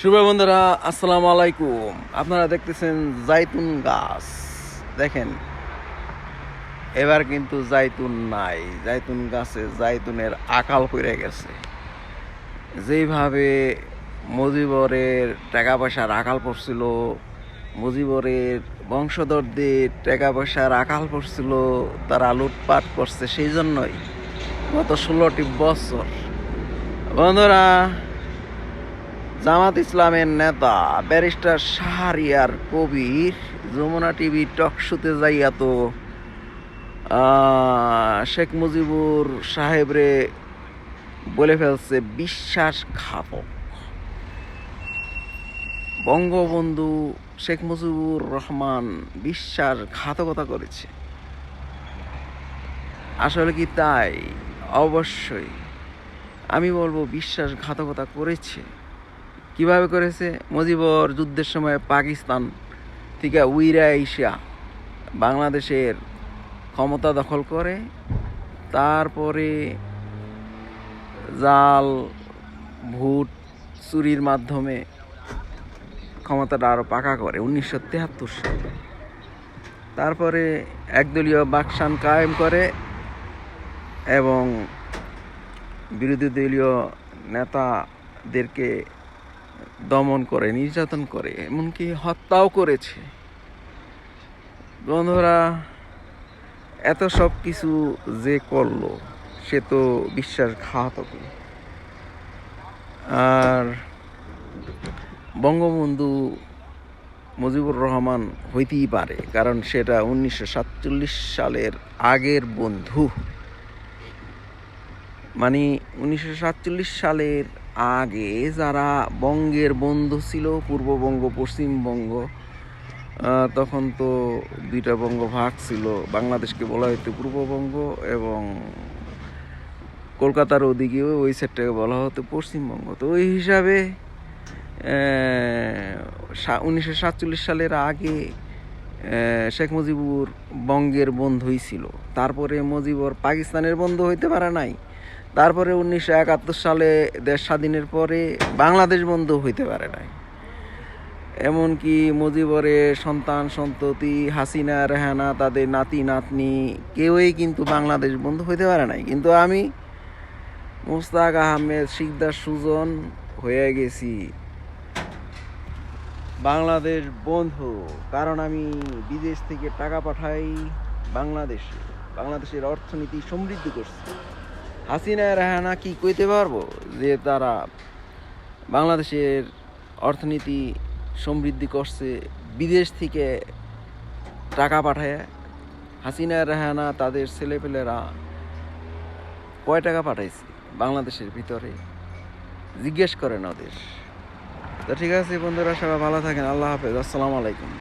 শুভ বন্ধুরা আসসালামু আলাইকুম। আপনারা দেখতেছেন জাইতুন গাছ। দেখেন, এবার কিন্তু জাইতুন নাই। জাইতুন গাছে জাইতুনের আকাল পড়ে গেছে। যেইভাবে মুজিবরের টাকা পয়সার আকাল পড়ছিল, মুজিবরের বংশধরদের টাকা পয়সার আকাল পড়ছিল, তারা লুটপাট করছে সেই জন্যই গত ষোলোটি বছর। বন্ধুরা জামাত ইসলামের নেতা, ব্যারিস্টার শাহরিয়ার কবির যমুনা টিভি টকশোতে যাইয়া তো শেখ মুজিবুর সাহেবরে বলে ফেলছে বিশ্বাসঘাতক বঙ্গবন্ধু শেখ মুজিবুর রহমান বিশ্বাসঘাতকতা করেছে। আসলে কি তাই? অবশ্যই। আমি বলব বিশ্বাসঘাতকতা করেছে। কীভাবে করেছে? মজিবর যুদ্ধের সময় পাকিস্তান থেকে উইরা এশিয়া বাংলাদেশের ক্ষমতা দখল করে। তারপরে জাল ভোট চুরির মাধ্যমে ক্ষমতাটা আরও পাকা করে, উনিশশো তেহাত্তর সালে। তারপরে একদলীয় বাকশান কায়েম করে এবং বিরোধী দলীয় নেতাদেরকে দমন করে, নির্যাতন করে, এমনকি হত্যাও করেছে। বন্ধুরা, এত সব কিছু যে করল, সে তো বিশ্বাসঘাতক আর বঙ্গবন্ধু মুজিবুর রহমান হইতেই পারে, কারণ সেটা উনিশশো সাতচল্লিশ সালের আগের বন্ধু। মানে উনিশশো সাতচল্লিশ সালের আগে যারা বঙ্গের বন্ধু ছিল পূর্ববঙ্গ পশ্চিমবঙ্গ তখন তো দুইটা বঙ্গ ভাগ ছিল। বাংলাদেশকে বলা হতো পূর্ববঙ্গ এবং কলকাতার ওদিকেও ওই সাইডটাকে বলা হতো পশ্চিমবঙ্গ তো ওই হিসাবে উনিশশো সাতচল্লিশ সালের আগে শেখ মুজিবুর বঙ্গের বন্ধুই ছিল। তারপরে মুজিবর পাকিস্তানের বন্ধু হইতে পারে নাই। তারপরে উনিশশো একাত্তর সালে দেশ স্বাধীনের পরে বাংলাদেশ বন্ধু হইতে পারে নাই। এমনকি মুজিবরের সন্তান সন্ততি হাসিনা, রেহানা, তাদের নাতি, নাতনি কেউই কিন্তু বাংলাদেশ বন্ধু হইতে পারে নাই। কিন্তু আমি মুস্তাক আহমেদ, শিকদার সুজন হয়ে গেছি। বাংলাদেশ বন্ধু, কারণ আমি বিদেশ থেকে টাকা পাঠাই বাংলাদেশে। বাংলাদেশের অর্থনীতি সমৃদ্ধ করছে। হাসিনা রেহানা কি কইতে পারব যে তারা বাংলাদেশের অর্থনীতি সমৃদ্ধি করছে, বিদেশ থেকে টাকা পাঠায়? হাসিনা রেহানা তাদের ছেলেপেলেরা কয় টাকা পাঠাইছে বাংলাদেশের ভিতরে? জিজ্ঞেস করেন ওদের। তো ঠিক আছে বন্ধুরা সবাই ভালো থাকেন আল্লাহ হাফেজ আসসালামু আলাইকুম।